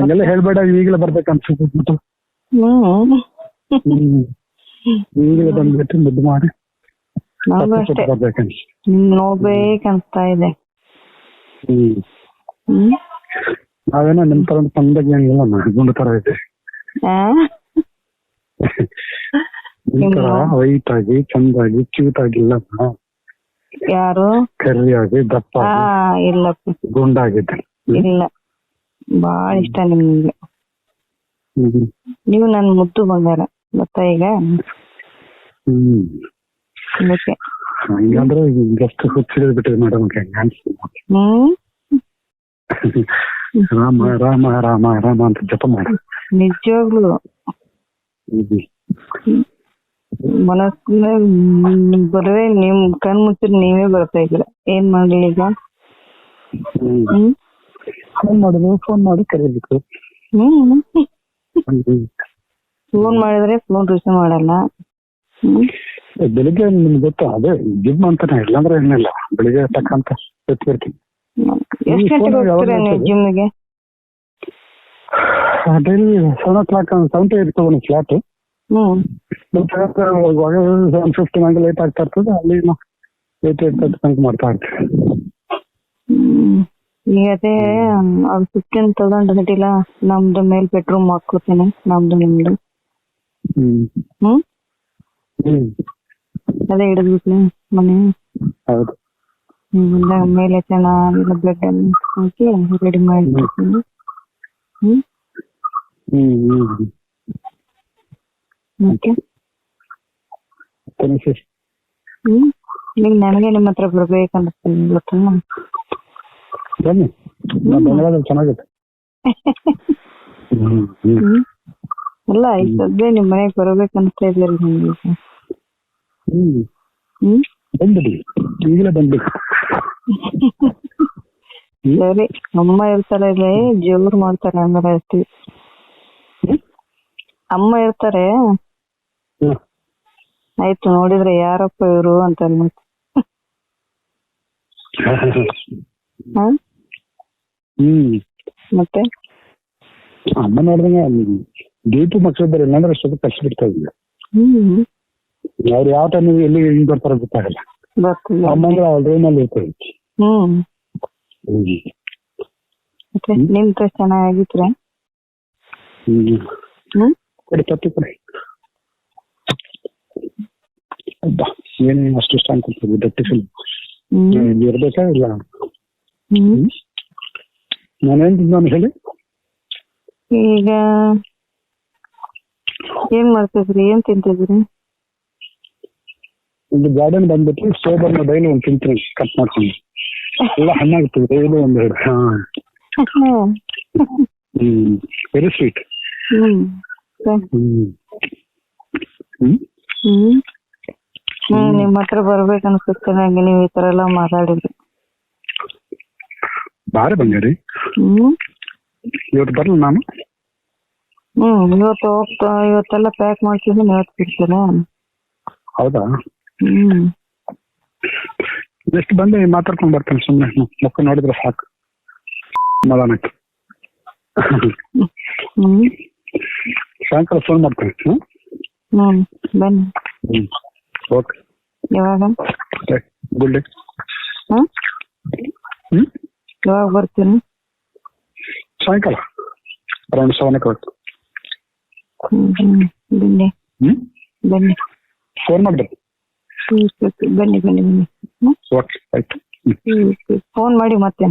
ಹಂಗೆಲ್ಲ ಹೇಳ್ಬೇಡ ಈಗಲೇ ಬರ್ಬೇಕು ಅನ್ಸುತ್ತೆ ಹ್ಮ್. ಈಗಲೇ ಬಂದ್ಬಿಟ್ಟು ಮುದ್ದು ಮಾಡಿ. ಬರ್ಬೇಕನ್ಸ ನಿಮ್ ನೋಡ್ಬೇಕನ್ಸ್ತಾ ಇದೆ. ಹ್ಮ್. ನಾವೇನೋ ನಿಮ್ ತರ ನಾ ಗುಂಡು ತರ ಇದೆ. ಆ? ನಿಮ್ ತರ ವೈಟ್ ಆಗಿ ಚಂದಾಗಿ ಕ್ಯೂಟ್ ಆಗಿಲ್ಲ ಯಾರು ಯಾರು? ಕರಿಯಾಗಿ ದಪ್ಪ ಆಗಿ ಇಲ್ಲಪ್ಪ. ಗುಂಡಾಗಿದ್ದೆ ಇಲ್ಲ. ಬಾಳ ಇಷ್ಟ ನಿಮ್ಗೆ ಹ್ಮ್. ನೀವು ನನ್ ಮುದ್ದು ಬಂಗಾರ ಗೊತ್ತಾ ಈಗ? ಹ್ಮ್. ಅದಕ್ಕೆ. ಹಂಗಂದ್ರೆ ಜಸ್ಟ್ ಹುಚ್ಚಿಡಿದ್ ಬಿಟ್ಟಿದೆ ಮೇಡಮ್ ಹ್ಮ್. ರಾಮ ರಾಮ ರಾಮ ರಾಮ ಅಂತ ಜಪ ಮಾಡಿ. ನಿಜವಾಗ್ಲು. ಹ್ಮ್. ಮನಸ್ಸಿನ ಬರೇ ನಿಮ್ ಕಣ್ ಮುಚ್ಚಿದ್ರೆ ನೀವೇ ಬರ್ತಾ ಇದ್ರ ಏನ್ ಮಾಡ್ಲಿ ಈಗ? ಹ್ಮ್. ಹ್ಮ್. ಫೋನ್ ಮಾಡಿದ್ರು ಫೋನ್ ಮಾಡಿ ಕರೀಬೇಕು. ಹ್ಮ್. ಫೋನ್ ಮಾಡಿದ್ರೆ ಫೋನ್ ರಿಸೀವ್ ಮಾಡಲ್ಲ. ಹ್ಮ್. ಬೆಳಿಗ್ಗೆ ನಿಮ್ಗೆ ಗೊತ್ತಾ ಅದೇ ಜಿಮ್ ಅಂತಾನೆ ಇಲ್ಲಾಂದ್ರೆ ಏನಿಲ್ಲ. ಬೆಳಿಗ್ಗೆ ತಕ್ಕಂತ ಎತ್ತಿರ್ತೀನಿ ಎಷ್ಟು ಗಂಟೆಗೆ ಹೋಗ್ತೀರಾ ನೀವು? ಜಿಮ್ಗೆ? Daily seven o'clock seven to eight ತಗೊಂಡು ಫ್ಲಾಟ್ ಸೆವೆನ್ ಫಿಫ್ಟಿ ನಂಗೆ ಲೇಟ್ ಆಗ್ತಾ ಇರ್ತದೆ ಅಲ್ಲಿ ಏಟ್ ಏಟ್ ತನಕ ಮಾಡ್ತಾ ಇರ್ತೀವಿ ಅದೇ ಅದು ಫಿಫ್ಟೀನ್ ತೌಸಂಡ್ ಅದಿಲ್ಲ ನಮ್ದು ಮೇಲ್ ಬೆಡ್ರೂಮ್ ಹಾಕೋತೀನಿ ನಮ್ದು ನಿಮ್ದು ಹ್ಮ್ ಹ್ಮ್ ಹ್ಮ್ ಅದೇ ಹಿಡಿದ್ಬಿಟ್ಲಿ ಮನೆ ಹೌದು ಹ್ಮ್ ಬಂದಾಗ ಮೇಲೆ ಚೆನ್ನಾಗಿಲ್ಲ ಬೆಡ್ ಅನ್ನು ಹಾಕಿ ರೆಡಿ ಮಾಡಿರ್ತೀನಿ ಹ್ಮ್ ಹ್ಮ್ ಹ್ಮ್ ಮತ್ತೆ ಹ್ಮ್ ಸರಿ. ಹ್ಮ್ ಈಗ ನನಗೆ ನಿಮ್ಮ ಹತ್ರ ಬರ್ಬೇಕನ್ನಿಸ್ತೀನಿ ಗೊತ್ತಾ ಬನ್ನಿ. ನಮ್ಮ ಬೆಂಗಳೂರಲ್ಲಿ ಚೆನ್ನಾಗಿದೆ ಹ್ಮ್ ಹ್ಮ್. ಹ್ಮ್. ಅಲ್ಲ ಸದ್ಯ ನಿಮ್ ಮನೆಗ್ ಅನ್ಸ್ತಾ ಇದ್ದೀರಿ ನಿಮ್ಗೆ ಈಗ. ಹ್ಮ್. ಹ್ಮ್. ಬಂದ್ಬಿಡಿ. ಈಗಲೇ ಬಂದ್ಬಿಡಿ. ಸರಿ. ಅಮ್ಮ ಇರ್ತಾರೆ ಇಲ್ಲಿ ಜೋರ್ ಮಾಡ್ತಾರೆ ಅಂದ್ರೆ ಅಷ್ಟೇ ಅಮ್ಮ ಇರ್ತಾರೆ ಹ್ಮ್. ಆಯ್ತು ನೋಡಿದ್ರೆ ಯಾರಪ್ಪ ಇವ್ರು ಅಂತ ಅನ್ಬಿಟ್ಟು ಹ? ಹ್ಮ್. ಮತ್ತೆ? ಅಮ್ಮ ನೋಡಿದಂಗೆ ಡ್ಯೂಟಿ ಮಕ್ಕಳಿದ್ದಾರೆ ಇಲ್ಲಾಂದ್ರೆ ಸ್ವಲ್ಪ ಕಷ್ಟ ಬಿಡ್ತಾ ಇದ್ವಿ. ಹ್ಮ್. ಅವ್ರು ಯಾವ ಟೈಮ್ ಎಲ್ಲಿ ಹಿಂಗ್ ಬರ್ತಾರೋ ಗೊತ್ತಾಗಲ್ಲ. ಅಮ್ಮ ಅಂದ್ರೆ ಅವ್ರ ಹ್ಮ್. ಹ್ಮ್. ಮತ್ತೆ ನಿಮ್ ಡ್ರೆಸ್ ಚೆನ್ನಾಗಿತ್ರ ಹ್ಮ್. ಹ್ಮ್? ಕೊಡಿ ತಪ್ಪಿ ಕೊಡಿ. ಅಬ್ಬಾ ಏನೇನು ಅಷ್ಟು ಇಷ್ಟ ಅನ್ಕೊಂತೀವಿ ಗಟ್ಟಿ ಫಿಲ್ಮ್ ಇರ್ಬೇಕಾ ಇಲ್ಲ? ಹ್ಮ್. ನಾನೇನ್ ನಾನು ಹೇಳಿ. ಈಗ ಏನ್ ಮಾಡ್ತಿದ್ರಿ? ಏನ್ ತಿಂತಿದ್ರಿ? ಒಂದು ಗಾರ್ಡನ್ ಬಂದ್ಬಿಟ್ಟು ಸೋಬರ್ ಡೈಲಿ ಒಂದು ತಿಂತೀನಿ ಕಟ್ ಮಾಡ್ಕೊಂಡು. ಎಲ್ಲ ಹಣ್ಣಾಗ್ತದೆ ಡೈಲಿ ಒಂದೆರಡು ಹಾ. ಹ್ಮ್ ವೆರಿ ಸ್ವೀಟ್ ಹ್ಮ್ ಹ್ಮ್ ಹ್ಮ್. ಹ್ಮ್ ಹ್ಮ್ ನಿಮ್ ಹತ್ರ ಬರ್ಬೇಕು ಅನ್ಸುತ್ತೆ ನಂಗೆ ನೀವು ಈ ತರ ಎಲ್ಲ ಮಾತಾಡಿದ್ರಿ. ಬಾರಿ ಬಂಗಾರಿ ಹ್ಮ್. ಇವತ್ತು ಬರಲ್ಲ ನಾನು? ಹ್ಮ್ ಇವತ್ತು ಹೋಗ್ತಾ ಇವತ್ತೆಲ್ಲ ಪ್ಯಾಕ್ ಮಾಡ್ತಿದ್ದೀನಿ ಇವತ್ತು ಬಿಡ್ತೀರಾ ಹೌದಾ? ಹ್ಮ್. ಎಷ್ಟು ಬಂದೆ ಮಾತಾಡ್ಕೊಂಡು ಬರ್ತೇನೆ ಸುಮ್ಮನೆ ಮುಖ ನೋಡಿದ್ರೆ ಸಾಕು. ಸಮಾಧಾನಕ್ಕೆ ಹ್ಮ್. ಸಾಯಂಕಾಲ ಫೋನ್ ಮಾಡ್ತೇನೆ. ಹ್ಮ್? ಹ್ಮ್ ಬನ್ನಿ. ಹ್ಮ್. ಓಕೆ ಯಾವಾಗ? Good day. ಹ್ಮ್? ಯಾವಾಗ ಬರ್ತೀನಿ ಸಾಯಂಕಾಲ ಅರೌಂಡ್ ಸೆವೆನ್ ಓ ಕ್ಲಾಕ್ ಹ್ಮ್ ಹ್ಮ್ ಬನ್ನಿ ಹ್ಮ್ ಬನ್ನಿ ಫೋನ್ ಮಾಡ್ಬೇಕು ಹ್ಮ್, ಬನ್ನಿ ಬನ್ನಿ ಬನ್ನಿ ಹ್ಮ್ ಓಕೆ ಆಯ್ತು ಹ್ಮ್ ಫೋನ್ ಮಾಡಿ ಮತ್ತೆ